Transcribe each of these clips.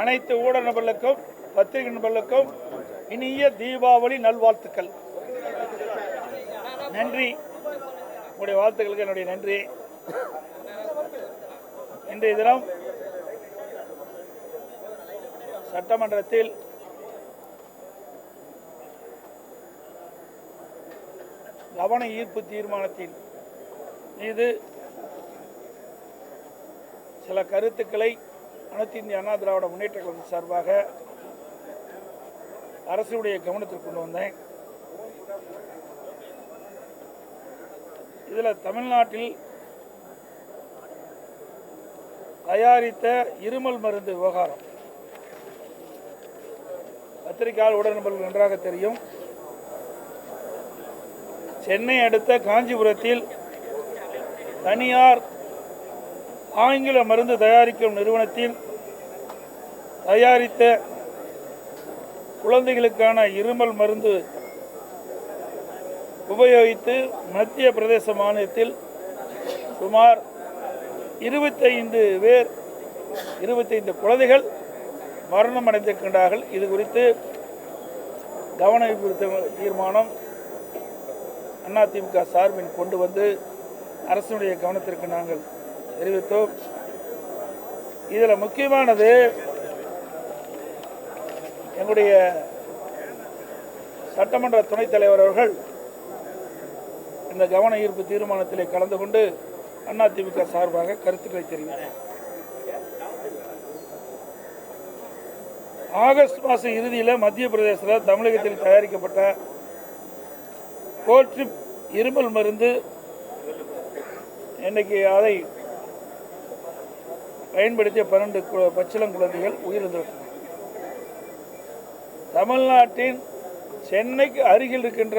அனைத்து ஊடக நபர்களுக்கும் பத்திரிகை நபர்களுக்கும் இனிய தீபாவளி நல்வாழ்த்துக்கள். நன்றி. உங்களுடைய வாழ்த்துக்களுக்கு என்னுடைய நன்றி. இன்றைய தினம் சட்டமன்றத்தில் கவன ஈர்ப்பு தீர்மானத்தின் மீது சில கருத்துக்களை அனைத்து இந்திய அண்ணா திராவிட முன்னேற்ற கழகம் சார்பாக அரசுடைய கவனத்திற்கு கொண்டு வந்தேன். இதில் தமிழ்நாட்டில் தயாரித்த இருமல் மருந்து விவகாரம். பத்திரிகையாளர் உடனபர்கள் நன்றாக தெரியும். சென்னை அடுத்த காஞ்சிபுரத்தில் தனியார் ஆங்கில மருந்து தயாரிக்கும் நிறுவனத்தில் தயாரித்த குழந்தைகளுக்கான இருமல் மருந்து உபயோகித்து மத்திய பிரதேச மாநிலத்தில் சுமார் இருபத்தைந்து பேர் இருபத்தைந்து குழந்தைகள் மரணம் அடைந்திருக்கின்றார்கள் இது குறித்து கவன ஈர்ப்பு தீர்மானம் அதிமுக சார்பில் கொண்டு வந்து அரசினுடைய கவனத்திற்கு நாங்கள் தெரிவித்தோம் இதில் முக்கியமானது எங்களுடைய சட்டமன்ற துணைத் தலைவர் அவர்கள் இந்த கவன ஈர்ப்பு தீர்மானத்திலே கலந்து கொண்டு அதிமுக சார்பாக கருத்துக்களை தெரிவித்தார். ஆகஸ்ட் மாதம் இறுதியில் மத்திய பிரதேசத்தில் தமிழகத்தில் தயாரிக்கப்பட்ட கோட்ரிப் இருமல் மருந்து இன்னைக்கு அதை பயன்படுத்திய பன்னெண்டு பச்சிளம் குழந்தைகள் உயிரிழந்திருக்கின்றன தமிழ்நாட்டின் சென்னைக்கு அருகில் இருக்கின்ற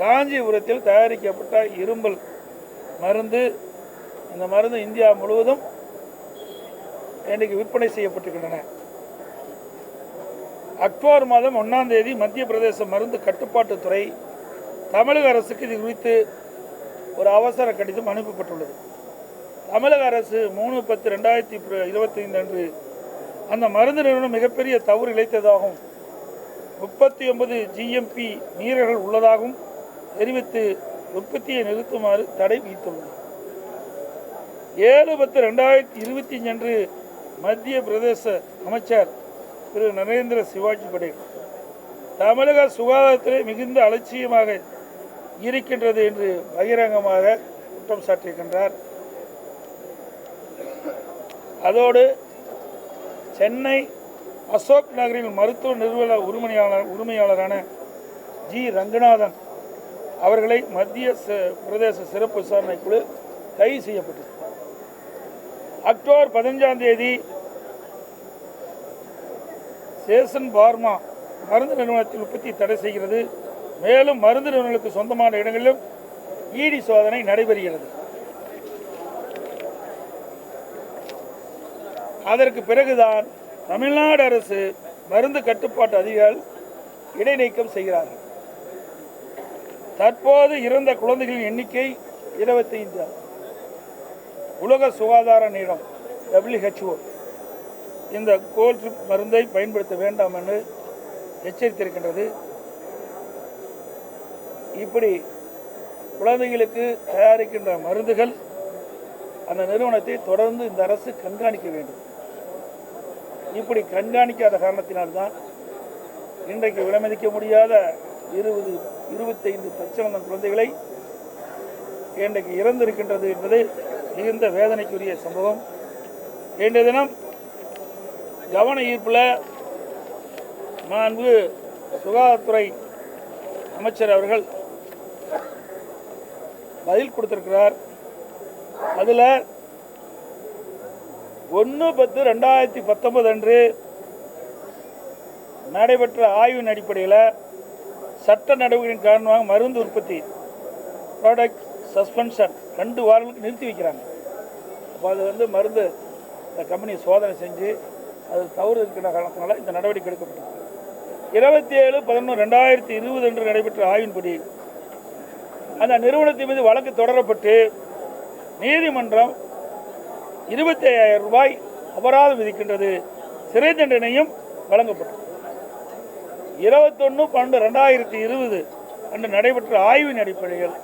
காஞ்சிபுரத்தில் தயாரிக்கப்பட்ட இரும்பல் மருந்து இந்த மருந்து இந்தியா முழுவதும் இன்றைக்கு விற்பனை செய்யப்பட்டிருக்கின்றன. அக்டோபர் மாதம் ஒன்றாம் தேதி மத்திய பிரதேச மருந்து கட்டுப்பாட்டுத்துறை தமிழக அரசுக்கு இது குறித்து ஒரு அவசர கடிதம் அனுப்பப்பட்டுள்ளது. தமிழக அரசு மூணு பத்து ரெண்டாயிரத்தி இருபத்தைந்து அன்று அந்த மருந்து நிறுவனம் மிகப்பெரிய தவறு இழைத்ததாகவும் முப்பத்தி ஒன்பது ஜிஎம்பி மீறல்கள் உள்ளதாகவும் தெரிவித்து உற்பத்தியை நிறுத்துமாறு தடை விதித்துள்ளது. ஏழு பத்து ரெண்டாயிரத்தி இருபத்தி அஞ்சு அன்று மத்திய பிரதேச அமைச்சர் திரு நரேந்திர சிவாஜி படேல் தமிழக சுகாதாரத்திலே மிகுந்த அலட்சியமாக இருக்கின்றது என்று பகிரங்கமாக குற்றம் சாட்டியிருக்கின்றார். அதோடு சென்னை அசோக் நகரில் மருத்துவ நிறுவன உரிமையாளர் உரிமையாளரான ஜி. ரங்கநாதன் அவர்களை மத்திய ச- பிரதேச சிறப்பு விசாரணை குழு கைது செய்யப்பட்டது. அக்டோபர் பதினஞ்சாம் தேதி சேசன் பார்மா மருந்து நிறுவனத்தில் உற்பத்தி தடை செய்கிறது. மேலும் மருந்து நிறுவனங்களுக்கு சொந்தமான இடங்களிலும் ஈடி சோதனை நடைபெறுகிறது. அதற்கு பிறகுதான் தமிழ்நாடு அரசு மருந்து கட்டுப்பாட்டு அதிகாரிகள் இடைநீக்கம் செய்கிறார்கள். தற்போது இறந்த குழந்தைகளின் எண்ணிக்கை இருபத்தைந்து. உலக சுகாதார நிலம் டபிள்யூஹெச்ஓ இந்த கோல்ட் மருந்தை பயன்படுத்த வேண்டாம் என்று எச்சரித்திருக்கின்றது. இப்படி குழந்தைகளுக்கு தயாரிக்கின்ற மருந்துகள் அந்த நிறுவனத்தை தொடர்ந்து இந்த அரசு கண்காணிக்க வேண்டும். இப்படி கண்காணிக்காத காரணத்தினால்தான் இன்றைக்கு விலமதிக்க முடியாத இருபது இருபத்தைந்து பச்சளந்தம் குழந்தைகளை இன்றைக்கு இறந்திருக்கின்றது என்பது மிகுந்த வேதனைக்குரிய சம்பவம். இன்றைய தினம் கவன ஈர்ப்பில் மாண்பு சுகாதாரத்துறை அமைச்சர் அவர்கள் பதில் கொடுத்திருக்கிறார். அதில் ஒன்று பத்து ரெண்டாயிரத்தி பத்தொன்பது அன்று நடைபெற்ற ஆய்வின் அடிப்படையில் சட்ட நடவடிக்கையின் காரணமாக மருந்து உற்பத்தி ப்ராடக்ட் சஸ்பென்ஷன் ரெண்டு வாரங்களுக்கு நிறுத்தி வைக்கிறாங்க. அப்போ அது வந்து மருந்து இந்த கம்பெனி சோதனை செஞ்சு அது தவறு இருக்கிற காரணத்தினால இந்த நடவடிக்கை எடுக்கப்பட்டது. இருபத்தி ஏழு பதினொன்று ரெண்டாயிரத்தி இருபது அன்று நடைபெற்ற ஆய்வின்படி அந்த நிறுவனத்தின் மீது வழக்கு தொடரப்பட்டு நீதிமன்றம் இருபத்தி ஐயாயிரம் ரூபாய் அபராதம் விதிக்கின்றது. சிறை தண்டனையும் வழங்கப்பட்டது. இருபத்தொன்று பன்னெண்டு ரெண்டாயிரத்தி இருபது அன்று நடைபெற்ற ஆய்வின் அடிப்படையில்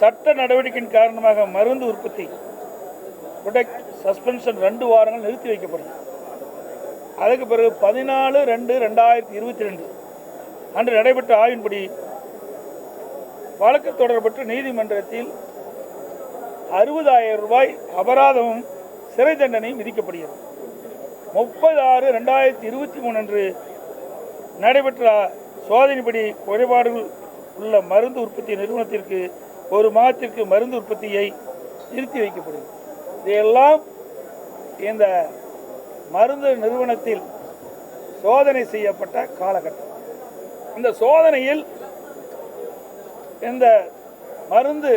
சட்ட நடவடிக்கையின் காரணமாக மருந்து உற்பத்தி ப்ரொடக்ட் சஸ்பென்ஷன் ரெண்டு வாரங்கள் நிறுத்தி வைக்கப்படும் அதுக்கு பிறகு பதினாலு ரெண்டு ரெண்டாயிரத்தி இருபத்தி ரெண்டு அன்று நடைபெற்ற ஆய்வின்படி வழக்கு தொடரப்பட்டு நீதிமன்றத்தில் அறுபதாயிரம் ரூபாய் அபராதமும் சிறை தண்டனை விதிக்கப்படுகிறது. முப்பது ஆறு ரெண்டாயிரத்தி இருபத்தி மூணு அன்று நடைபெற்ற சோதனைப்படி குறைபாடுகள் உள்ள மருந்து உற்பத்தி நிறுவனத்திற்கு ஒரு மாதத்திற்கு மருந்து உற்பத்தியை நிறுத்தி வைக்கப்படும் இதையெல்லாம் இந்த மருந்து நிறுவனத்தில் சோதனை செய்யப்பட்ட காலகட்டம். இந்த சோதனையில் இந்த மருந்து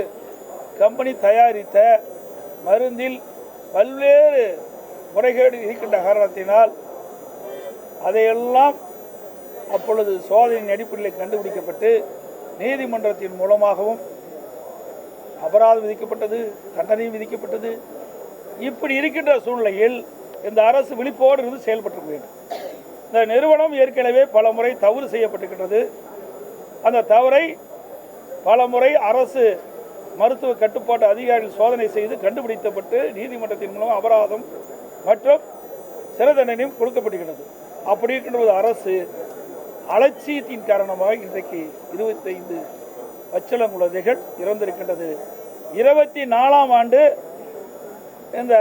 கம்பெனி தயாரித்த மருந்தில் பல்வேறு முறைகேடு இருக்கின்ற காரணத்தினால் அதையெல்லாம் அப்பொழுது சோதனையின் அடிப்படையில் கண்டுபிடிக்கப்பட்டு நீதிமன்றத்தின் மூலமாகவும் அபராதம் விதிக்கப்பட்டது தண்டனையும் விதிக்கப்பட்டது. இப்படி இருக்கின்ற சூழ்நிலையில் இந்த அரசு விழிப்போடு இருந்து செயல்பட்டு வேண்டும் இந்த நிறுவனம் ஏற்கனவே பல முறை தவறு செய்யப்பட்டிருக்கின்றது. அந்த தவறை பல முறை அரசு மருத்துவ கட்டுப்பாட்டு அதிகாரிகள் சோதனை செய்து கண்டுபிடிக்கப்பட்டு நீதிமன்றத்தின் மூலம் அபராதம் மற்றும் சிறை தண்டனையும் கொடுக்கப்பட்டிருக்கிறது. அப்படி இருக்கின்ற அரசு அலட்சியத்தின் காரணமாக இன்றைக்கு இருபத்தைந்து பச்சளம் குழந்தைகள் இறந்திருக்கின்றது. இருபத்தி நாலாம் ஆண்டு இந்த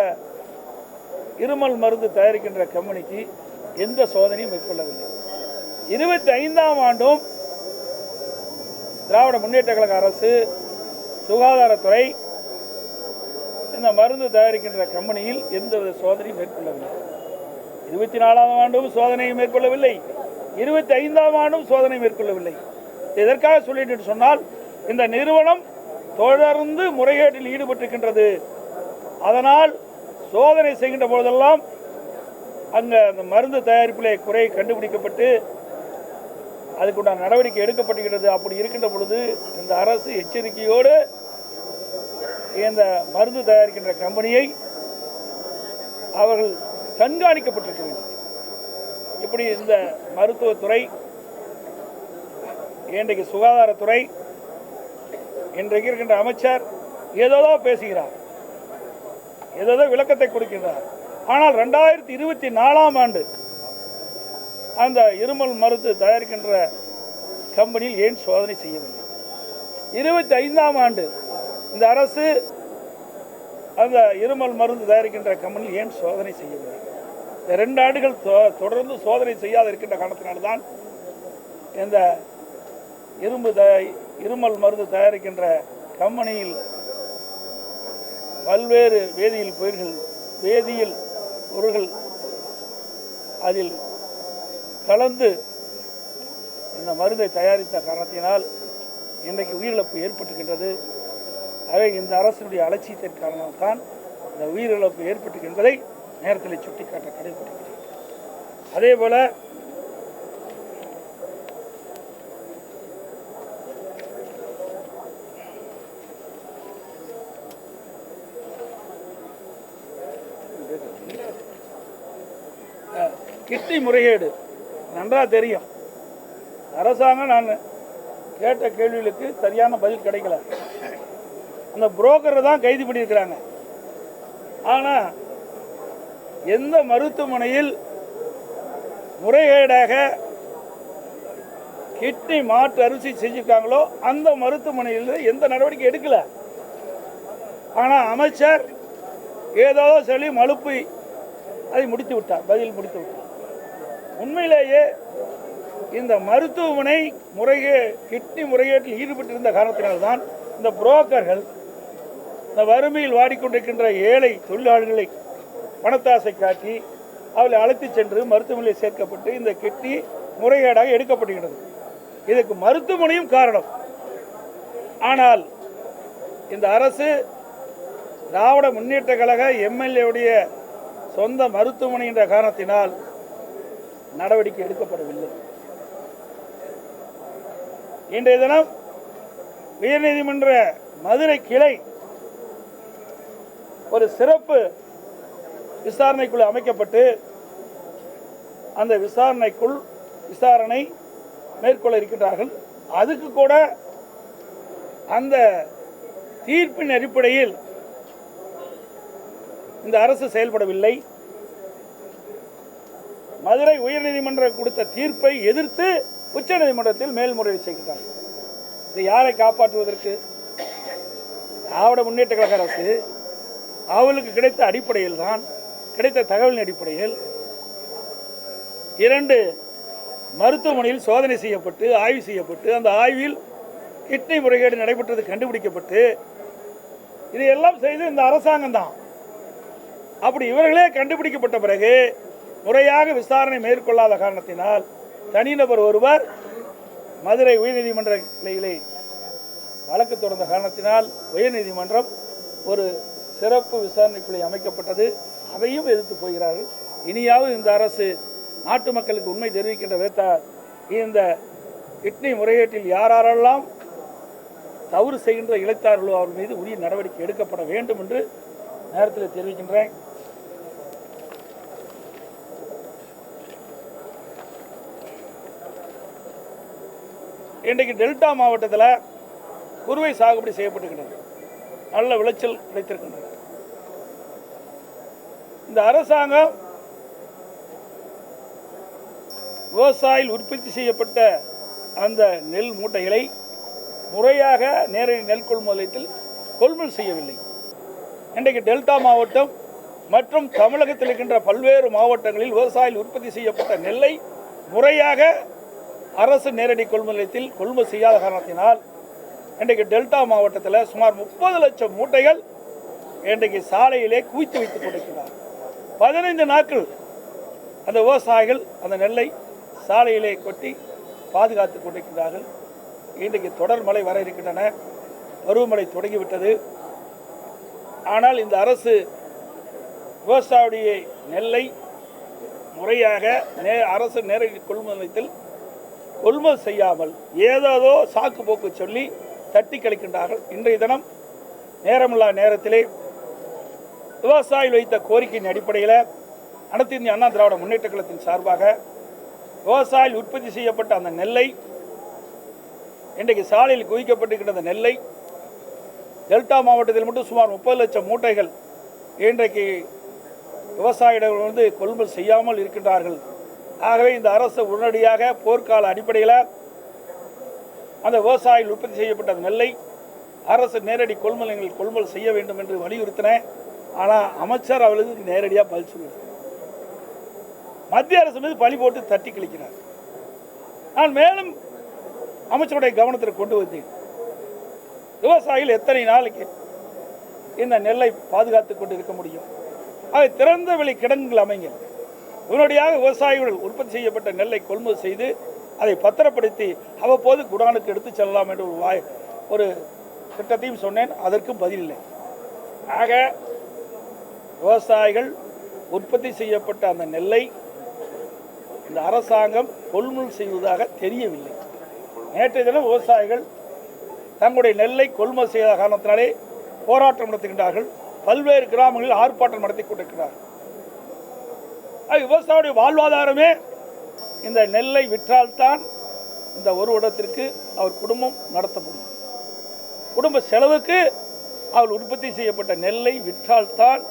இருமல் மருந்து தயாரிக்கின்ற கம்பெனிக்கு எந்த சோதனையும் மேற்கொள்ளவில்லை. இருபத்தி ஐந்தாம் ஆண்டும் திராவிட முன்னேற்ற கழக அரசு சுகாதாரத்துறை இந்த மருந்து தயாரிக்கின்ற கம்பெனியில் எந்தவித சோதனையும் மேற்கொள்ளவில்லை. இருபத்தி நாலாம் ஆண்டும் சோதனையை மேற்கொள்ளவில்லை. இருபத்தி ஐந்தாம் ஆண்டும் சோதனை மேற்கொள்ளவில்லை. எதற்காக சொல்லிட்டு சொன்னால் இந்த நிறுவனம் தொடர்ந்து முறைகேட்டில் ஈடுபட்டிருக்கின்றது. அதனால் சோதனை செய்கின்ற போதெல்லாம் அங்கே அந்த மருந்து தயாரிப்பிலே குறை கண்டுபிடிக்கப்பட்டு அதுக்குண்டான நடவடிக்கை எடுக்கப்படுகிறது அப்படி இருக்கின்ற பொழுது இந்த அரசு எச்சரிக்கையோடு இந்த மருந்து தயாரிக்கின்ற கம்பெனியை அவர்கள் கண்காணிக்கப்பட்டிருக்க வேண்டும் இப்படி இந்த மருத்துவத்துறை இன்றைக்கு சுகாதாரத்துறை இன்றைக்கு இருக்கின்ற அமைச்சர் ஏதோதோ பேசுகிறார். ஏதோதோ விளக்கத்தை கொடுக்கின்றார். ஆனால் ரெண்டாயிரத்தி இருபத்தி நாலாம் ஆண்டு அந்த இருமல் மருந்து தயாரிக்கின்ற கம்பெனியில் ஏன் சோதனை செய்யவில்லை? இருபத்தி ஐந்தாம் ஆண்டு இந்த அரசு அந்த இருமல் மருந்து தயாரிக்கின்ற கம்பெனியில் ஏன் சோதனை செய்யவில்லை? இந்த ரெண்டு ஆண்டுகள் தொ- தொடர்ந்து சோதனை செய்யாத இருக்கின்ற காரணத்தினால்தான் இந்த இரும்பு த இருமல் மருந்து தயாரிக்கின்ற கம்பெனியில் பல்வேறு வேதியியல் பயிர்கள் வேதியியல் பொருள்கள் அதில் கலந்து இந்த மருந்தை தயாரித்த காரணத்தினால் இன்றைக்கு உயிரிழப்பு ஏற்பட்டுகின்றது. ஆகவே இந்த அரசினுடைய அலட்சியத்தின் காரணமாகத்தான் இந்த உயிரிழப்பு ஏற்பட்டிருக்கின்றதை நேரத்தில் சுட்டிக்காட்ட கடைபிடிக்கிறேன் அதே போல அஹ், கிட்னி முறைகேடு நன்றாக தெரியும். அரசாங்கம் நான் கேட்ட கேள்விகளுக்கு சரியான பதில் கிடைக்கல. அந்த புரோக்கரை தான் கைது பண்ணியிருக்கிறாங்க. ஆனால் எந்த மருத்துவமனையில் முறைகேடாக கிட்னி மாற்று அரிசி செஞ்சுருக்காங்களோ அந்த மருத்துவமனையில் எந்த நடவடிக்கை எடுக்கல. ஆனால் அமைச்சர் ஏதோ சொல்லி மழுப்பு அதை முடித்து விட்டார் பதில் முடித்து விட்டார். உண்மையிலேயே இந்த மருத்துவமனை முறைகே கிட்னி முறைகேட்டில் ஈடுபட்டிருந்த காரணத்தினால்தான் இந்த புரோக்கர்கள் இந்த வறுமையில் வாடிக்கொண்டிருக்கின்ற ஏழை தொழிலாளர்களை பணத்தாசை காட்டி அவளை அழைத்துச் சென்று மருத்துவமனையில் சேர்க்கப்பட்டு இந்த கெட்டி முறைகேடாக எடுக்கப்படுகிறது. இதுக்கு மருத்துவமனையும் காரணம். ஆனால் இந்த அரசு திராவிட முன்னேற்ற கழக எம்எல்ஏவுடைய சொந்த மருத்துவமனை என்ற காரணத்தினால் நடவடிக்கை எடுக்கப்படவில்லை. இன்றைய தினம் உயர்நீதிமன்ற மதுரை கிளை ஒரு சிறப்பு விசாரணைக்குழு அமைக்கப்பட்டு அந்த விசாரணைக்குள் விசாரணை மேற்கொள்ள இருக்கின்றார்கள். அதுக்கு கூட அந்த தீர்ப்பின் அடிப்படையில் இந்த அரசு செயல்படவில்லை. மதுரை உயர்நீதிமன்றம் கொடுத்த தீர்ப்பை எதிர்த்து உச்சநீதிமன்றத்தில் மேல்முறையீடு செய்கிறார்கள். இது யாரை காப்பாற்றுவதற்கு? திராவிட முன்னேற்ற கழக அரசு அவளுக்கு கிடைத்த அடிப்படையில் தான் கிடைத்த தகவலின் அடிப்படையில் இரண்டு மருத்துவமனையில் சோதனை செய்யப்பட்டு ஆய்வு செய்யப்பட்டு அந்த ஆய்வில் கிட்னி முறைகேடு நடைபெற்றது கண்டுபிடிக்கப்பட்டு இதையெல்லாம் செய்து இந்த அரசாங்கம் தான். அப்படி இவர்களே கண்டுபிடிக்கப்பட்ட பிறகு முறையாக விசாரணை மேற்கொள்ளாத காரணத்தினால் தனிநபர் ஒருவர் மதுரை உயர்நீதிமன்ற கிளையிலே வழக்கு தொடர்ந்த காரணத்தினால் உயர்நீதிமன்றம் ஒரு சிறப்பு விசாரணை குழு அமைக்கப்பட்டது. அதையும் எதிர்த்து போகிறார்கள். இனியாவது இந்த அரசு நாட்டு மக்களுக்கு உண்மை தெரிவிக்கின்ற விதத்தால் இந்த கிட்னி முறையீட்டில் யாரெல்லாம் தவறு செய்கின்ற இழைத்தார்களோ அவர் மீது உரிய நடவடிக்கை எடுக்கப்பட வேண்டும் என்று நேரத்தில் தெரிவிக்கின்றேன். இன்றைக்கு டெல்டா மாவட்டத்தில் குறுவை சாகுபடி செய்யப்பட்டிருக்கின்றது நல்ல விளைச்சல் கிடைத்திருக்கின்றது. இந்த அரசாங்கம் விவசாயிகள் உற்பத்தி செய்யப்பட்ட அந்த நெல் மூட்டைகளை முறையாக நேரடி நெல் கொள்முதலத்தில் கொள்முதல் செய்யவில்லை. இன்றைக்கு டெல்டா மாவட்டம் மற்றும் தமிழகத்தில் இருக்கின்ற பல்வேறு மாவட்டங்களில் விவசாயிகள் உற்பத்தி செய்யப்பட்ட நெல்லை முறையாக அரசு நேரடி கொள்முதலத்தில் கொள்முதல் செய்யாத காரணத்தினால் இன்றைக்கு டெல்டா மாவட்டத்தில் சுமார் முப்பது லட்சம் மூட்டைகள் இன்றைக்கு சாலையிலே குவித்து வைத்துக் கொண்டிருக்கிறார் பதினைந்து நாட்கள் அந்த விவசாயிகள் அந்த நெல்லை சாலையிலே கொட்டி பாதுகாத்து கொண்டிருக்கிறார்கள். இன்றைக்கு தொடர் மழை வர இருக்கின்றன. பருவமழை தொடங்கிவிட்டது. ஆனால் இந்த அரசு விவசாயியுடைய நெல்லை முறையாக நே அரசு நேரடி கொள்முதலத்தில் கொள்முதல் செய்யாமல் ஏதேதோ சாக்கு போக்கு சொல்லி தட்டி கழிக்கின்றார்கள். இன்றைய தினம் நேரமில்லா நேரத்திலே விவசாயிகள் வைத்த கோரிக்கையின் அடிப்படையில் அனைத்து இந்திய அண்ணா திராவிட முன்னேற்ற கழகத்தின் சார்பாக விவசாயிகள் உற்பத்தி செய்யப்பட்ட அந்த நெல்லை இன்றைக்கு சாலையில் குவிக்கப்பட்டிருக்கிற அந்த நெல்லை டெல்டா மாவட்டத்தில் மட்டும் சுமார் முப்பது லட்சம் மூட்டைகள் இன்றைக்கு விவசாயிகள் வந்து கொள்முதல் செய்யாமல் இருக்கின்றார்கள். ஆகவே இந்த அரசு உடனடியாக போர்க்கால அடிப்படையில் அந்த விவசாயிகள் உற்பத்தி செய்யப்பட்ட நெல்லை அரசு நேரடி கொள்முதல் கொள்முதல் செய்ய வேண்டும் என்று வலியுறுத்தினேன் ஆனால் அமைச்சர் அவர்களுக்கு நேரடியாக பதில் சொல்லுவார் மத்திய அரசு மீது பழி போட்டு தட்டி கழிக்கிறார். நான் மேலும் அமைச்சருடைய கவனத்திற்கு கொண்டு வந்தேன். விவசாயிகள் எத்தனை நாளைக்கு இந்த நெல்லை பாதுகாத்துக் கொண்டு இருக்க முடியும்? அது திறந்த வெளி கிடங்குகள் அமைங்க உடனடியாக விவசாயிகள் உற்பத்தி செய்யப்பட்ட நெல்லை கொள்முதல் செய்து அதை பத்திரப்படுத்தி அவ்வப்போது குடானுக்கு எடுத்து செல்லலாம் என்று ஒரு வாய் ஒரு திட்டத்தையும் சொன்னேன். அதற்கும் பதில் இல்லை. ஆக விவசாயிகள் உற்பத்தி செய்யப்பட்ட அந்த நெல்லை இந்த அரசாங்கம் கொள்முதல் செய்வதாக தெரியவில்லை. நேற்றைய தினம் விவசாயிகள் தங்களுடைய நெல்லை கொள்முதல் செய்த காரணத்தினாலே போராட்டம் நடத்துகின்றார்கள். பல்வேறு கிராமங்களில் ஆர்ப்பாட்டம் நடத்தி கொண்டிருக்கிறார்கள். விவசாயியுடைய வாழ்வாதாரமே இந்த நெல்லை விற்றால்தான் இந்த ஒரு இடத்திற்கு அவர் குடும்பம் நடத்த முடியும் குடும்ப செலவுக்கு அவர் உற்பத்தி செய்யப்பட்ட நெல்லை விற்றால்தான்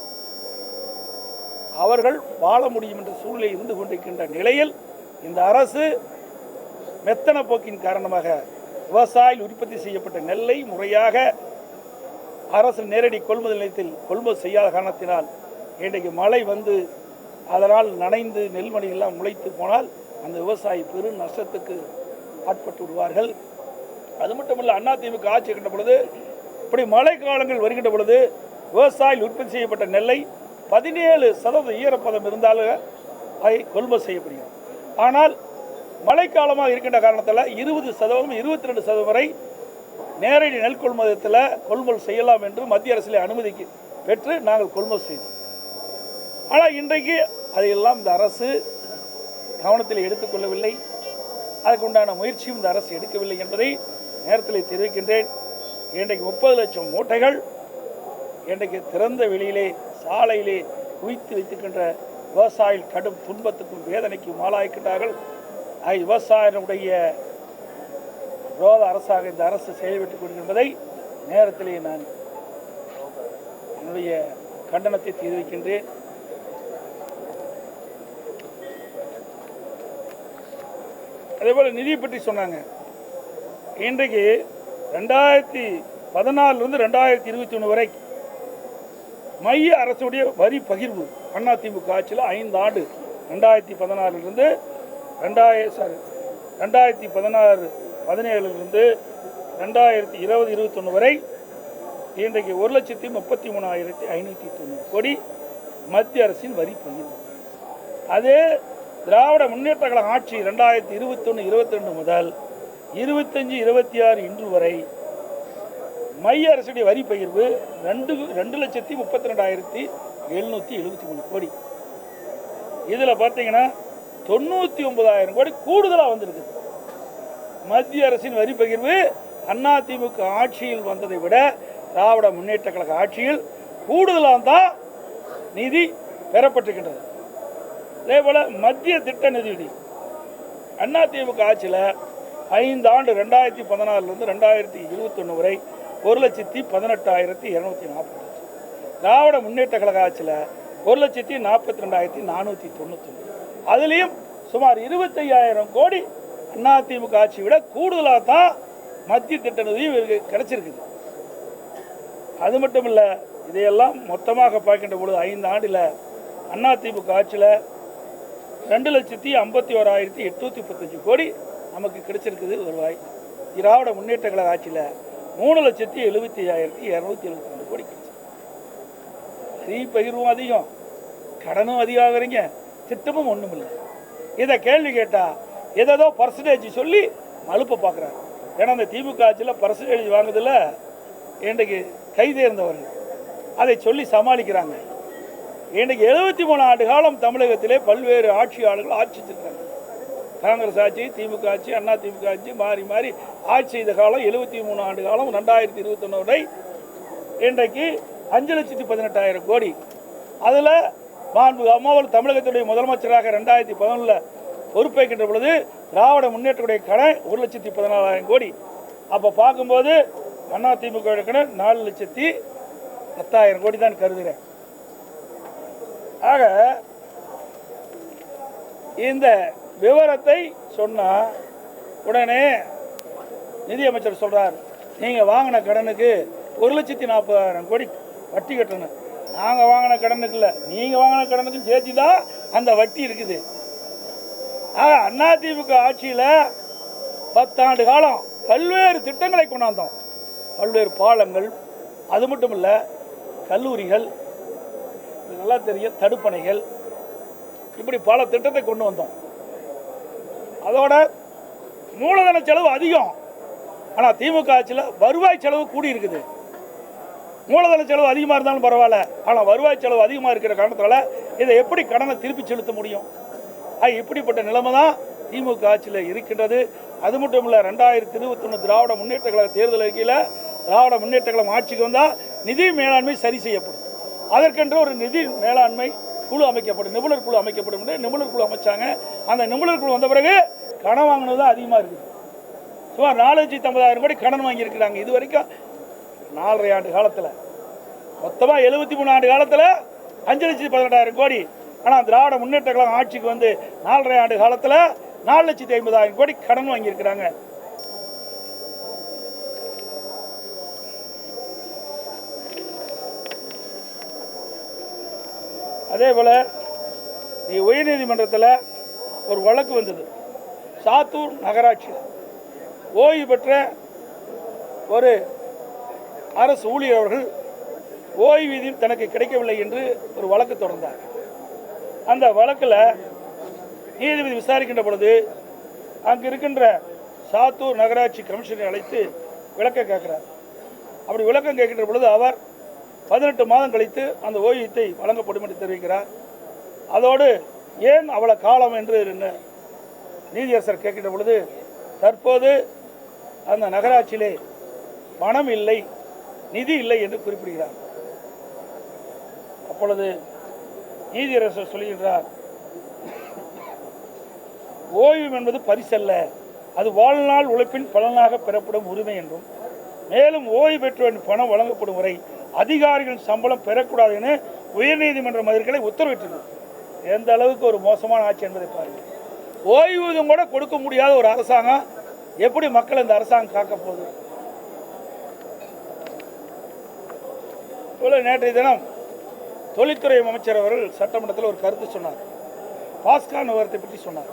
அவர்கள் வாழ முடியும் என்ற சூழ்நிலை இருந்து கொண்டிருக்கின்ற நிலையில் இந்த அரசு மெத்தன போக்கின் காரணமாக விவசாயிகள் உற்பத்தி செய்யப்பட்ட நெல்லை முறையாக அரசு நேரடி கொள்முதல் நிலையத்தில் கொள்முதல் செய்யாத காரணத்தினால் இன்றைக்கு மழை வந்து அதனால் நனைந்து நெல்மணிகள்லாம் முளைத்து போனால் அந்த விவசாயி பெரும் நஷ்டத்துக்கு ஆட்பட்டு விடுவார்கள். அது மட்டுமல்ல அண்ணா திமுக ஆட்சி கண்ட பொழுது இப்படி மழை காலங்கள் வருகின்ற பொழுது விவசாயிகள் உற்பத்தி செய்யப்பட்ட நெல்லை பதினேழு சதவீத ஈரப்பதம் இருந்தாலும் அதை கொள்முதல் செய்யப்படுகிறது ஆனால் மழைக்காலமாக இருக்கின்ற காரணத்தில் இருபது சதவீதம் இருபத்தி ரெண்டு சதவீதம் வரை நேரடி நெல் கொள்முதத்தில் கொள்முதல் செய்யலாம் என்று மத்திய அரசிலே அனுமதிக்கு பெற்று நாங்கள் கொள்முதல் செய்தோம். ஆனால் இன்றைக்கு அதையெல்லாம் இந்த அரசு கவனத்தில் எடுத்துக்கொள்ளவில்லை. அதற்குண்டான முயற்சியும் இந்த அரசு எடுக்கவில்லை என்பதை நேரத்தில் தெரிவிக்கின்றேன். இன்றைக்கு முப்பது லட்சம் மூட்டைகள் இன்றைக்கு திறந்த வெளியிலே சாலையிலே குவித்து வைத்துக்கின்ற விவசாயிகள் கடும் துன்பத்துக்கும் வேதனைக்கும் ஆளாயிருக்கிறார்கள் ஆக விவசாயினுடைய விரோத அரசாக இந்த அரசு செயல்பட்டுக் கொண்டிருப்பதை நேரத்திலே நான் என்னுடைய கண்டனத்தை தெரிவிக்கின்றேன். அதே போல் நிதி பற்றி சொன்னாங்க. இன்றைக்கு ரெண்டாயிரத்தி பதினாலிருந்து ரெண்டாயிரத்தி இருபத்தி ஒன்று வரை மைய அரசுடைய வரி பகிர்வு அதிமுக ஆட்சியில் ஐந்து ஆண்டு ரெண்டாயிரத்தி பதினாலிருந்து ரெண்டாயிர சாரி ரெண்டாயிரத்தி பதினாறு பதினேழுலேருந்து ரெண்டாயிரத்தி இருபது இருபத்தொன்று வரை இன்றைக்கு ஒரு லட்சத்தி முப்பத்தி மூணாயிரத்தி ஐநூற்றி தொண்ணூறு கோடி மத்திய அரசின் வரி பகிர்வு. அதே திராவிட முன்னேற்ற கழக ஆட்சி ரெண்டாயிரத்தி இருபத்தொன்று இருபத்தி ரெண்டு முதல் இருபத்தஞ்சி இருபத்தி ஆறு இன்று வரை மைய அரசுடைய வரி பகிர்வு ரெண்டு ரெண்டு லட்சத்தி முப்பத்தி ரெண்டாயிரத்தி எழுநூற்றி எழுபத்தி மூணு கோடி. இதில் பார்த்தீங்கன்னா தொண்ணூற்றி ஒன்பதாயிரம் கோடி கூடுதலாக வந்திருக்கு மத்திய அரசின் வரி பகிர்வு அதிமுக ஆட்சியில் வந்ததை விட திராவிட முன்னேற்ற கழக ஆட்சியில் கூடுதலாக தான் நிதி பெறப்பட்டிருக்கின்றது. அதே போல் மத்திய திட்ட நிதியுதவி அதிமுக ஆட்சியில் ஐந்து ஆண்டு ரெண்டாயிரத்தி பதினாறுலேருந்து ரெண்டாயிரத்தி இருபத்தொன்று வரை ஒரு லட்சத்தி பதினெட்டாயிரத்தி இரநூத்தி நாற்பத்தஞ்சு திராவிட முன்னேற்ற கழக ஆட்சியில் ஒரு லட்சத்தி நாற்பத்தி ரெண்டாயிரத்தி நானூற்றி தொண்ணூத்தொன்று அதுலேயும் சுமார் இருபத்தையாயிரம் கோடி அதிமுக ஆட்சியை விட கூடுதலாக தான் மத்திய திட்ட நிதி இவருக்கு கிடைச்சிருக்குது. அது மட்டும் இல்லை இதையெல்லாம் மொத்தமாக பார்க்கின்ற பொழுது ஐந்து ஆண்டில் அதிமுக ஆட்சியில் ரெண்டு லட்சத்தி ஐம்பத்தி ஓராயிரத்தி எட்நூற்றி முப்பத்தஞ்சு கோடி நமக்கு கிடைச்சிருக்குது வருவாய் திராவிட முன்னேற்ற கழக ஆட்சியில் மூணு லட்சத்தி எழுபத்தி ஐயாயிரத்தி இரநூத்தி எழுபத்தி ரெண்டு கோடி கிடைச்சி. வரி பகிர்வும் அதிகம் கடனும் அதிகமாகறீங்க திட்டமும் ஒன்றும் இல்லை. இதை கேள்வி கேட்டால் ஏதோ பர்சன்டேஜ் சொல்லி மலுப்பை பார்க்குறாரு ஏன்னா அந்த திமுக ஆட்சியில் பர்சன்டேஜ் வாங்குதில் இன்றைக்கு கைதேர்ந்தவர்கள் அதை சொல்லி சமாளிக்கிறாங்க. இன்றைக்கு எழுபத்தி மூணு ஆண்டு காலம் தமிழகத்திலே பல்வேறு ஆட்சியாளர்கள் ஆட்சி செஞ்சாங்க. காங்கிரஸ் ஆட்சி திமுக ஆட்சி அண்ணா திமுக ஆட்சி மாறி மாறி ஆட்சி செய்த காலம் எழுபத்தி மூணு ஆண்டு காலம் ரெண்டாயிரத்தி இருபத்தொன்னு வரை இன்றைக்கு அஞ்சு லட்சத்தி பதினெட்டாயிரம் கோடி. அதில் மாண்பு அம்மாவல் தமிழகத்துடைய முதலமைச்சராக ரெண்டாயிரத்தி பதினொன்றில் பொறுப்பேற்கின்ற பொழுது திராவிட முன்னேற்றக்கூடிய கடன் ஒரு லட்சத்தி பதினாலாயிரம் கோடி. அப்போ பார்க்கும்போது அண்ணா கடன் நாலு லட்சத்தி பத்தாயிரம் கோடி தான் கருதுகிறேன் ஆக இந்த விவரத்தை சொன்னால் உடனே நிதியமைச்சர் சொல்கிறார் நீங்கள் வாங்கின கடனுக்கு ஒரு லட்சத்தி நாற்பதாயிரம் கோடி வட்டி கட்டணும். நாங்கள் வாங்கின கடனுக்கு இல்லை. நீங்கள் வாங்கின கடனுக்கு சேர்த்து தான் அந்த வட்டி இருக்குது. ஆக அதிமுக ஆட்சியில் பத்தாண்டு காலம் பல்வேறு திட்டங்களை கொண்டாந்தோம். பல்வேறு பாலங்கள் அது மட்டும் இல்லை கல்லூரிகள் நல்லா தெரியும் தடுப்பணைகள். இப்படி பல திட்டத்தை கொண்டு வந்தோம். அதோட மூலதன செலவு அதிகம். ஆனால் திமுக ஆட்சியில் வருவாய் செலவு கூடி இருக்குது. மூலதன செலவு அதிகமாக இருந்தாலும் பரவாயில்ல. ஆனால் வருவாய் செலவு அதிகமாக இருக்கிற காரணத்தால் இதை எப்படி கடனை திருப்பி செலுத்த முடியும்? அது இப்படிப்பட்ட நிலைமை தான் திமுக ஆட்சியில் இருக்கின்றது. அது மட்டும் இல்லை ரெண்டாயிரத்தி இருபத்தொன்று திராவிட முன்னேற்ற கழக தேர்தல் அறிக்கையில் திராவிட முன்னேற்ற கழகம் ஆட்சிக்கு வந்தால் நிதி மேலாண்மை சரி செய்யப்படும். அதற்கென்று ஒரு நிதி மேலாண்மை குழு அமைக்கப்படும் நிபுணர் குழு அமைக்கப்படும் என்று நிபுணர் குழு அமைச்சாங்க. அந்த நிபுணர் குழு வந்த பிறகு கடன் வாங்கினது தான் அதிகமாக இருக்குது. சுமார் நாலு லட்சத்தி ஐம்பதாயிரம் கோடி கடன் வாங்கியிருக்கிறாங்க. இது வரைக்கும் நாலரை ஆண்டு காலத்தில். மொத்தமாக எழுபத்தி மூணு ஆண்டு காலத்தில் அஞ்சு லட்சத்தி பதினெட்டாயிரம் கோடி. ஆனால் திராவிட முன்னேற்ற கழகம் ஆட்சிக்கு வந்து நாலரை ஆண்டு காலத்தில் நாலு லட்சத்தி ஐம்பதாயிரம் கோடி கடன் வாங்கியிருக்கிறாங்க. அதே போல் நீ உயர்நீதிமன்றத்தில் ஒரு வழக்கு வந்தது. சாத்தூர் நகராட்சியில். ஓய்வு பெற்ற ஒரு அரசு ஊழியர் அவர்கள் ஓய்வூதியம் தனக்கு கிடைக்கவில்லை என்று ஒரு வழக்கு தொடர்ந்தார். அந்த வழக்கில் நீதிபதி விசாரிக்கின்ற பொழுது அங்கு இருக்கின்ற சாத்தூர் நகராட்சி கமிஷனை அழைத்து விளக்கம் கேட்குறார். அப்படி விளக்கம் கேட்கின்ற பொழுது அவர் பதினெட்டு மாதம் கழித்து அந்த ஓய்வூதியத்தை வழங்கப்படும் என்று தெரிவிக்கிறார். அதோடு ஏன் அவ்வளோ காலம் என்று என்ன நீதியரசர் கேட்கின்ற பொழுது தற்போது அந்த நகராட்சியிலே பணம் இல்லை நிதி இல்லை என்று குறிப்பிடுகிறார். அப்பொழுது நீதியரசர் சொல்லுகின்றார் ஓய்வு என்பது பரிசல்ல அது வாழ்நாள் உழைப்பின் பலனாக பெறப்படும் உரிமை என்றும் மேலும் ஓய்வு பெற்றவரின் பணம் வழங்கப்படும் வரை அதிகாரிகள் சம்பளம் பெறக்கூடாது என உயர்நீதிமன்ற மதுரைகளை உத்தரவிட்டது எந்த அளவுக்கு ஒரு மோசமான ஆட்சி என்பதை பாருங்கள் ஓய்வூதியம் கூட கொடுக்க முடியாத ஒரு அரசாங்கம் எப்படி மக்கள் இந்த அரசாங்கம் காக்க போகுது? நேற்றைய தினம் தொழில்துறை அமைச்சர் அவர்கள் சட்டமன்றத்தில் ஒரு கருத்து சொன்னார். பாஸ்கான் விவரத்தை பற்றி சொன்னார்.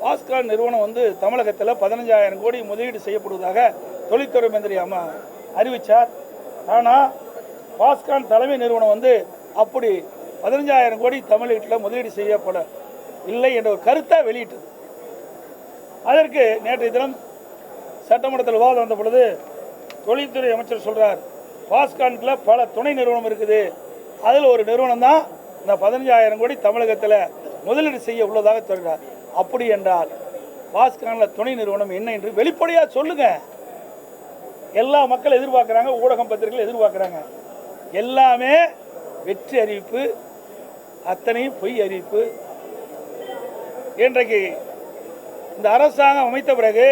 பாஸ்கான் நிறுவனம் வந்து தமிழகத்தில் பதினஞ்சாயிரம் கோடி முதலீடு செய்யப்படுவதாக தொழில்துறை மந்திரி அம்மா அறிவித்தார் ஆனால் பாஸ்கான் தலைமை நிறுவனம் வந்து அப்படி பதினஞ்சாயிரம் கோடி தமிழகத்தில் முதலீடு செய்யப்பட இல்லை என்ற ஒரு கருத்தை வெளியிட்டது. அதற்கு நேற்றைய தினம் சட்டமன்றத்தில் விவாதம் வந்த பொழுது தொழில்துறை அமைச்சர் சொல்றார் பாஸ்கான்கில் பல துணை நிறுவனம் இருக்குது. அதில் ஒரு நிறுவனம் தான் இந்த பதினஞ்சாயிரம் கோடி தமிழகத்தில் முதலீடு செய்ய உள்ளதாக சொல்கிறார் அப்படி என்றால் பாஸ்கானில் துணை நிறுவனம் என்ன என்று வெளிப்படையாக சொல்லுங்கள் எல்லா மக்கள் எதிர்பார்க்குறாங்க ஊடகம் பத்திரிகைகள் எதிர்பார்க்குறாங்க. எல்லாமே வெற்றி அறிவிப்பு அத்தனையும் பொய் அறிவிப்பு. இன்றைக்கு இந்த அரசாங்கம் அமைத்த பிறகு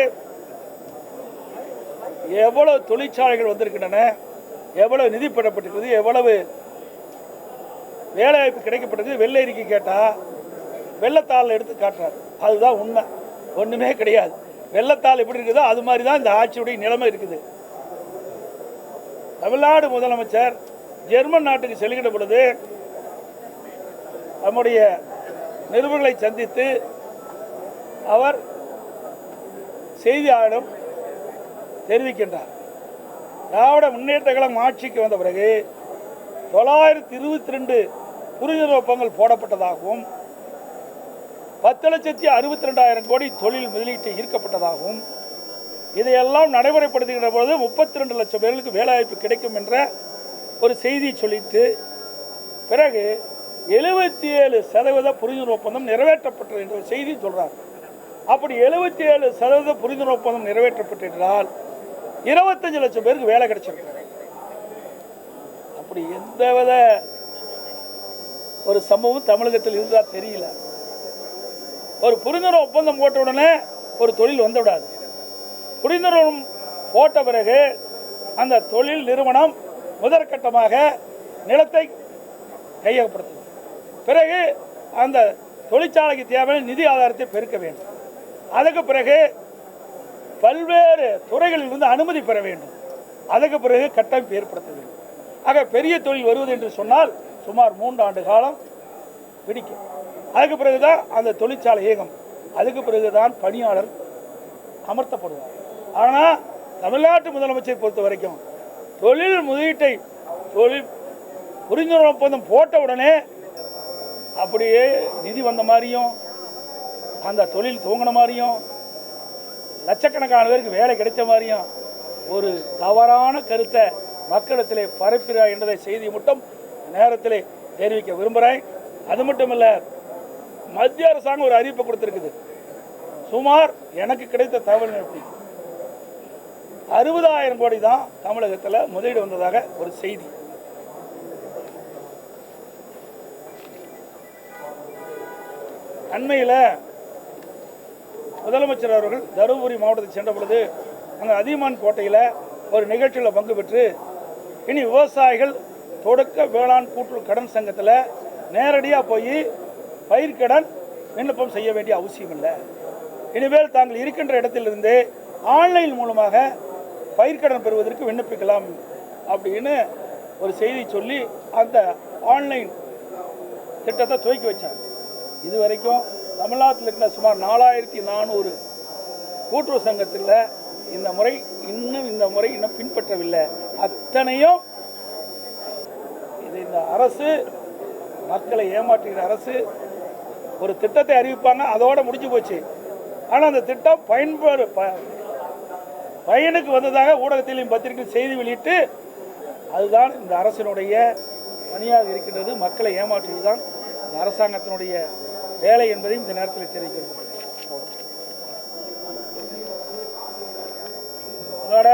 எவ்வளவு தொழிற்சாலைகள் வந்திருக்கின்றன எவ்வளவு நிதி பெறப்பட்டிருக்கிறது எவ்வளவு வேலைவாய்ப்பு கிடைக்கப்பட்டது வெள்ளை அறிக்கை கேட்டால் வெள்ளத்தாள் எடுத்து காட்டுறாரு. அதுதான் உண்மை. ஒன்றுமே கிடையாது. வெள்ளத்தாள் எப்படி இருக்குதோ அது மாதிரி தான் இந்த ஆட்சியுடைய நிலைமை இருக்குது. தமிழ்நாடு முதலமைச்சர் ஜெர்மன் நாட்டுக்கு செல்கின்ற பொழுது நம்முடைய நிருபர்களை சந்தித்து அவர் செய்தியாளரிடம் தெரிவிக்கின்றார். திராவிட முன்னேற்ற கழகம் ஆட்சிக்கு வந்த பிறகு தொள்ளாயிரத்தி இருபத்தி ரெண்டு புரிந்துணர்வு ஒப்பந்தங்கள் போடப்பட்டதாகவும் பத்து லட்சத்தி அறுபத்தி ரெண்டாயிரம் கோடி தொழில் முதலீட்டு ஈர்க்கப்பட்டதாகவும் இதையெல்லாம் நடைமுறைப்படுத்துகின்ற போது முப்பத்தி ரெண்டு லட்சம் பேர்களுக்கு வேலைவாய்ப்பு கிடைக்கும் என்ற ஒரு செய்தியை சொல்லிட்டு பிறகு எழுபத்தி ஏழு சதவீத புரிந்துணர்வு ஒப்பந்தம் நிறைவேற்றப்பட்டது என்ற ஒரு செய்தி சொல்கிறார் அப்படி எழுபத்தி ஏழு சதவீத புரிந்துணர்வு ஒப்பந்தம் நிறைவேற்றப்பட்டிருந்தால் இருபத்தஞ்சு லட்சம் பேருக்கு வேலை கிடைச்சிருக்கு அப்படி எந்தவித ஒரு சம்பவம் தமிழகத்தில் இருந்தா தெரியல. ஒரு புரிந்துணர்வு ஒப்பந்தம் போட்ட உடனே ஒரு தொழில் வந்து விடாது புரிந்துணர்வு போட்ட பிறகு அந்த தொழில் நிறுவனம் முதற்கட்டமாக நிலத்தை கையகப்படுத்தும் பிறகு அந்த தொழிற்சாலைக்கு தேவையான நிதி ஆதாரத்தை பெருக்க வேண்டும். அதுக்கு பிறகு பல்வேறு துறைகளிலிருந்து அனுமதி பெற வேண்டும். அதுக்கு பிறகு கட்டமைப்பு ஏற்படுத்த வேண்டும். ஆக பெரிய தொழில் வருவது என்று சொன்னால் சுமார் மூன்று ஆண்டு காலம் பிடிக்கும். அதுக்கு பிறகுதான் அந்த தொழிற்சாலை இயக்கம் அதுக்கு பிறகுதான் பணியாளர் அமர்த்தப்படுவார். ஆனால் தமிழ்நாட்டு முதலமைச்சரை பொறுத்த வரைக்கும் தொழில் முதலீட்டை தொழில் புரிந்துணர்வு ஒப்பந்தம் போட்ட உடனே அப்படியே நிதி வந்த மாதிரியும் அந்த தொழில் தூங்கின மாதிரியும் லட்சக்கணக்கான பேருக்கு வேலை கிடைத்த மாதிரியும் ஒரு தவறான கருத்தை மக்களிடத்திலே பரப்புகிறார் என்றதை செய்தி மட்டும் நேரத்திலே தெரிவிக்க விரும்புகிறேன். அது மட்டும் இல்லை மத்திய அரசாங்கம் ஒரு அறிவிப்பை கொடுத்துருக்குது. சுமார் எனக்கு கிடைத்த தகவல் எப்படி? அறுபதாயிரம் கோடி தான் தமிழகத்தில் முதலீடு வந்ததாக ஒரு செய்தி. அண்மையில் முதலமைச்சர் அவர்கள் தருமபுரி மாவட்டத்தை சென்ற பொழுது அங்கே அதியமான் கோட்டையில் ஒரு நிகழ்ச்சியில் பங்கு பெற்று இனி விவசாயிகள் தொடக்க வேளாண் கூட்டுறவு கடன் சங்கத்தில் நேரடியாக போய் பயிர்க்கடன் விண்ணப்பம் செய்ய வேண்டிய அவசியம் இல்லை. இனிமேல் தாங்கள் இருக்கின்ற இடத்திலிருந்து ஆன்லைன் மூலமாக பயிர்க்கடன் பெறுவதற்கு விண்ணப்பிக்கலாம் அப்படின்னு ஒரு செய்தி சொல்லி அந்த ஆன்லைன் திட்டத்தை துவக்கி வச்சாங்க. இது வரைக்கும் தமிழ்நாட்டில் இருக்கிற சுமார் நாலாயிரத்தி நானூறு கூட்டுறவு சங்கத்தில் இந்த முறை இன்னும் இந்த முறை இன்னும் பின்பற்றவில்லை. அத்தனையும் இது இந்த அரசு மக்களை ஏமாற்றுகிற அரசு ஒரு திட்டத்தை அறிவிப்பாங்க அதோடு முடிஞ்சு போச்சு. ஆனால் அந்த திட்டம் பயன்பாடு ப- பயனுக்கு வந்ததாக ஊடகத்திலும் பத்திரிகை செய்தி வெளியிட்டு அதுதான் இந்த அரசினுடைய பணியாக இருக்கின்றது. மக்களை ஏமாற்றுவதுதான் இந்த அரசாங்கத்தினுடைய வேலை என்பதையும் இந்த நேரத்தில் தெரிவிக்கிறது அதோட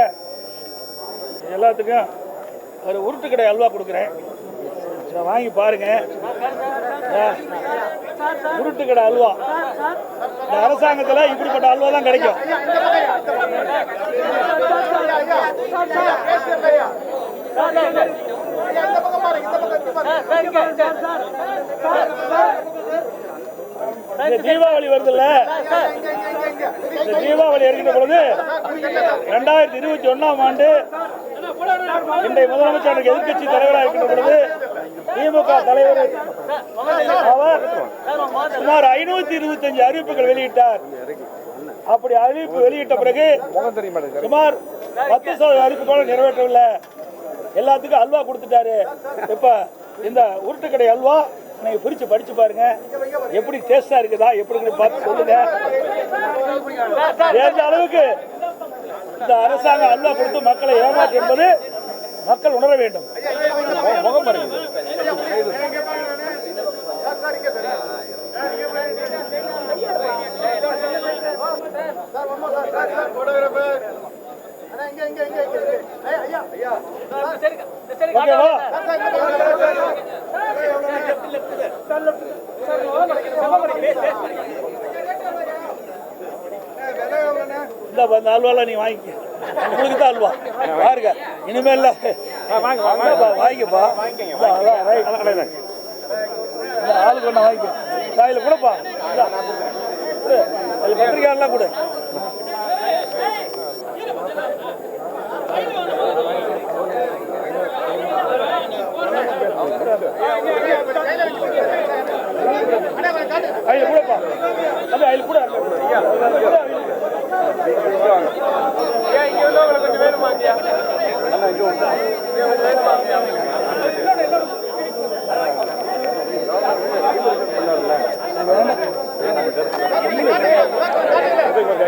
எல்லாத்துக்கும் ஒரு உருட்டுக்கடை அல்வா கொடுக்குறேன். இதை வாங்கி பாருங்க. ஆ, உருட்டு கடை அல்வா. இந்த அரசாங்கத்தில் இப்படிப்பட்ட அல்வா தான் கிடைக்கும். இந்த தீபாவளி வருதுல்ல? இந்த தீபாவளி இருக்கின்ற பொழுது ரெண்டாயிரத்தி இருபத்தி ஒன்னாம் ஆண்டு இன்றைய முதலமைச்சர் எதிர்க்கட்சி தலைவராக இருக்கின்ற பொழுது திமுக தலைவர் அவர் சுமார் ஐநூத்தி இருபத்தஞ்சு அறிவிப்புகள் வெளியிட்டார். அப்படி அறிவிப்பு வெளியிட்ட பிறகு சுமார் பத்து சதவீத அறிவிப்புகளும் நிறைவேற்றவில்லை. எல்லாத்துக்கும் அல்வா கொடுத்துட்டாரு. இப்ப இந்த உருட்டுக்கடை அல்வா நீங்க பிரிச்சு படிச்சு பாருங்க எப்படி டேஸ்டா இருக்குதா எப்படி பார்த்து சொல்லுங்க எந்த அளவுக்கு இந்த அரசாங்கம் அல்வா கொடுத்து மக்களை ஏமாற்று என்பது மக்கள் உணர வேண்டும் முகம் பாருங்க. ஓகேவா இந்த அந்த வாங்கிக்க. உங்களுக்கு தான் அல்வா. பாருங்க இனிமேல். இந்த ஆளுக்கு ஒன்று வாங்கிக்க. காயில் கூடப்பா. இந்தா. கொடு. அது பத்திரிக்கையாளர்லாம் கொடு கையில் கூடப்பா அது கையில் கூட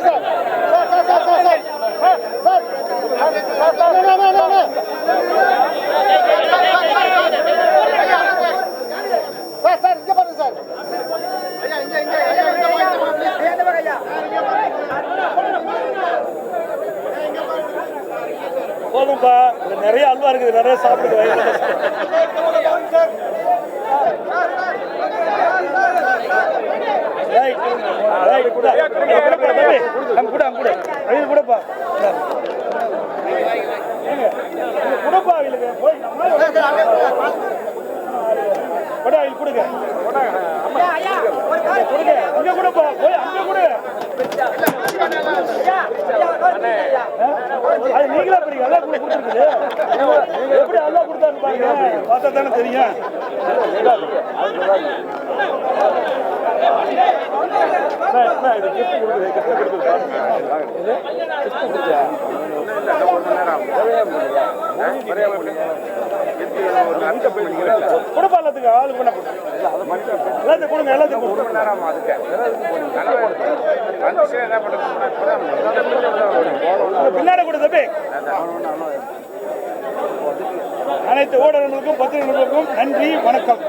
சார் சார் இங்க பாருங்க சார் போதும்பா நிறைய அல்வா இருக்குது நிறைய. அங்க கூட, கூட, அங்க கூட. வயிறு கூடப்பா. இந்தா. ஏங்க, இது கூடப்பா அவங்களுக்கு. போய் நம்மளால கொடை அவங்களுக்கு கொடுங்க. கொடுங்க. இங்க கூடப்பா. போய் அங்க கொடு. அது நீங்களா பெரிய அல்லா கூட கொடுத்துருக்குது எப்படி அல்லா கொடுத்தான்னு பாருங்க பார்த்தா தானே தெரியும் கொடுப்பா எல்லாத்துக்கு ஆளு பண்ண கொடு. எல்லாத்துக்கும் கொடுங்க எல்லாத்துக்கும் கொடுங்க. பின்னாடி கொடுத்தப்பே தம்பி. அனைத்து ஊடகங்களுக்கும் பத்திரிகைகளுக்கும் நன்றி வணக்கம்.